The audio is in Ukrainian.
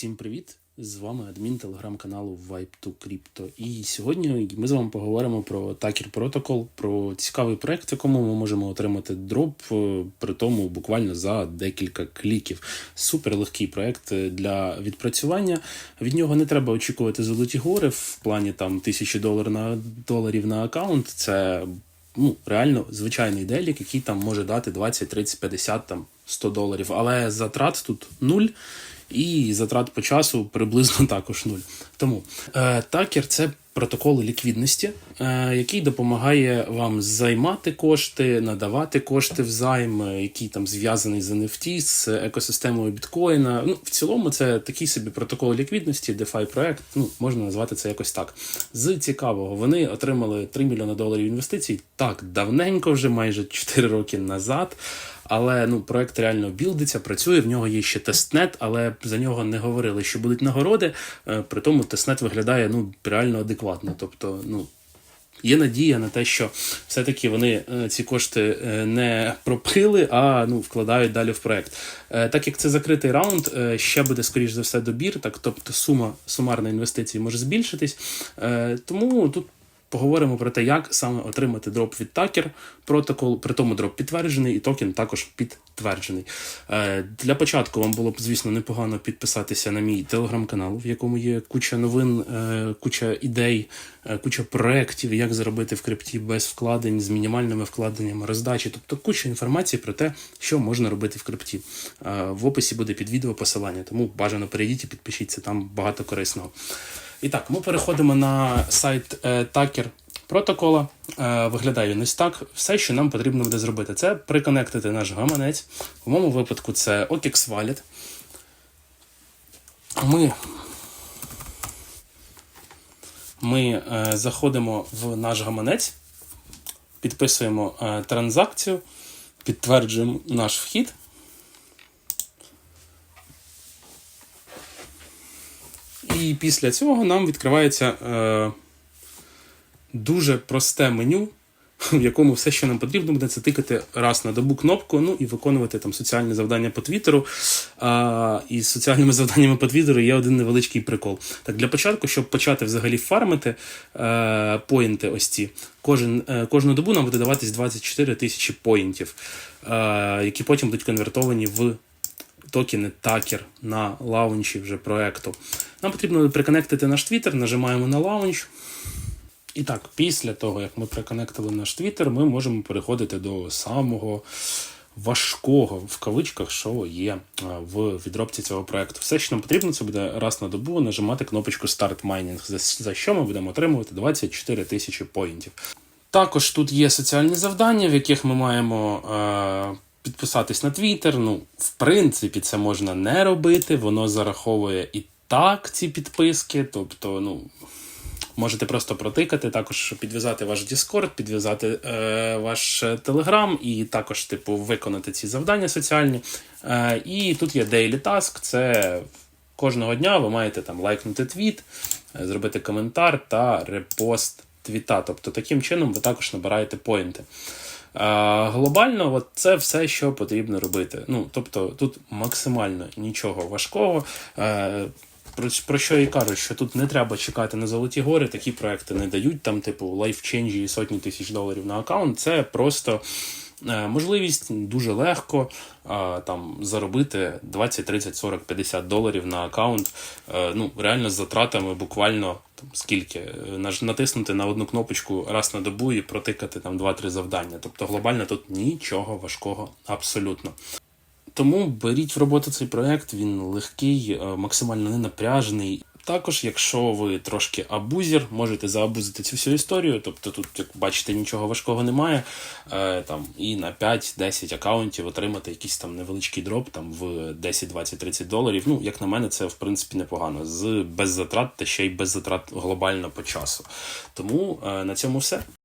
Всім привіт! З вами адмін телеграм-каналу Vibe to Crypto. І сьогодні ми з вами поговоримо про Tucker Protocol, про цікавий проект, в якому ми можемо отримати дроп, е, при тому буквально за декілька кліків. Супер легкий проект е, для відпрацювання. Від нього не треба очікувати золоті гори в плані там тисячі долар на доларів на аккаунт. Це ну, реально звичайний делік, який там може дати 20, 30, 50, там 100 доларів. Але затрат тут нуль. І затрат по часу приблизно також нуль. Тому е, такер це протокол ліквідності, е, який допомагає вам займати кошти, надавати кошти в займ, е, який там зв'язаний з NFT, з екосистемою біткоїна. Ну, в цілому, це такий собі протокол ліквідності, DeFi проект. Ну, можна назвати це якось так. З цікавого, вони отримали 3 мільйони доларів інвестицій. Так, давненько, вже майже 4 роки назад. Але ну проект реально білдиться, працює. В нього є ще тестнет, але за нього не говорили, що будуть нагороди. При тому тестнет виглядає ну реально адекватно. Тобто, ну. Є надія на те, що все-таки вони е, ці кошти е, не пропили, а ну, вкладають далі в проект. Е, Так як це закритий раунд, ще буде, скоріш за все, добір, так, тобто сума сумарної інвестиції може збільшитись. Тому тут поговоримо про те, як саме отримати дроп від Tucker протокол, при тому дроп підтверджений, і токен також підтверджений. Е, Для початку вам було б, звісно, непогано підписатися на мій телеграм-канал, в якому є куча новин, е, куча ідей, е, куча проєктів, як заробити в крипті без вкладень, з мінімальними вкладеннями, роздачі, тобто куча інформації про те, що можна робити в крипті. В описі буде під відео посилання, тому бажано перейдіть і підпишіться, там багато корисного. І так, ми переходимо на сайт е, Tucker протокола. Е, Виглядає ось так. Все, що нам потрібно буде зробити, це приконектити наш гаманець. В моєму випадку це OKX Wallet. Ми, ми е, заходимо в наш гаманець, підписуємо транзакцію, підтверджуємо наш вхід. І після цього нам відкривається е, дуже просте меню, в якому все, що нам потрібно буде, це тикати раз на добу кнопку, ну і виконувати там соціальне завдання по Твіттеру. А, і з соціальними завданнями по Твіттеру є один невеличкий прикол. Так, для початку, щоб почати взагалі фармити е, поінти, ось ці, кожен, е, кожну добу нам буде даватись 24 тисячі поінтів, е, які потім будуть конвертовані в токени Такер на лаунчі вже проекту. Нам потрібно приконектити наш Twitter, нажимаємо на лаунч. І так, після того, як ми приконектили наш Twitter, ми можемо переходити до самого важкого в кавичках, що є е, в відробці цього проекту. Все, що нам потрібно, це буде раз на добу нажимати кнопочку Start Mining, за що ми будемо отримувати 24 тисячі поінтів. Також тут є соціальні завдання, в яких ми маємо. Е- Підписатись на Твіттер, ну, в принципі, це можна не робити, воно зараховує і так ці підписки. Тобто, ну, можете просто протикати, також підв'язати ваш Discord, підв'язати е, ваш Telegram і також, типу, виконати ці завдання соціальні. Е, і тут є Daily Task, це кожного дня ви маєте там лайкнути твіт, е, зробити коментар та репост твіта. Тобто, таким чином ви також набираєте поінти. А, глобально, от це все, що потрібно робити. Ну, тобто, тут максимально нічого важкого. Е, про, про що і кажуть, що тут не треба чекати на золоті гори, такі проекти не дають там, типу, лайфченджі і сотні тисяч доларів на аккаунт. Це просто. Е, Можливість дуже легко там заробити 20, 30, 40, 50 доларів на аккаунт. Е, Ну, реально з затратами буквально там скільки Е, натиснути на одну кнопочку раз на добу і протикати там 2-3 завдання. Тобто глобально тут нічого важкого абсолютно. Тому беріть в роботу цей проект, він легкий, е, максимально ненапряжений. Також, якщо ви трошки абузір, можете заабузити цю всю історію. Тобто тут, як бачите, нічого важкого немає. Е, там, і на 5-10 аккаунтів отримати якийсь там невеличкий дроп там, в 10, 20, 30 доларів. Ну, як на мене, це в принципі непогано. З без затрат та ще й без затрат глобально по часу. Тому е, на цьому все.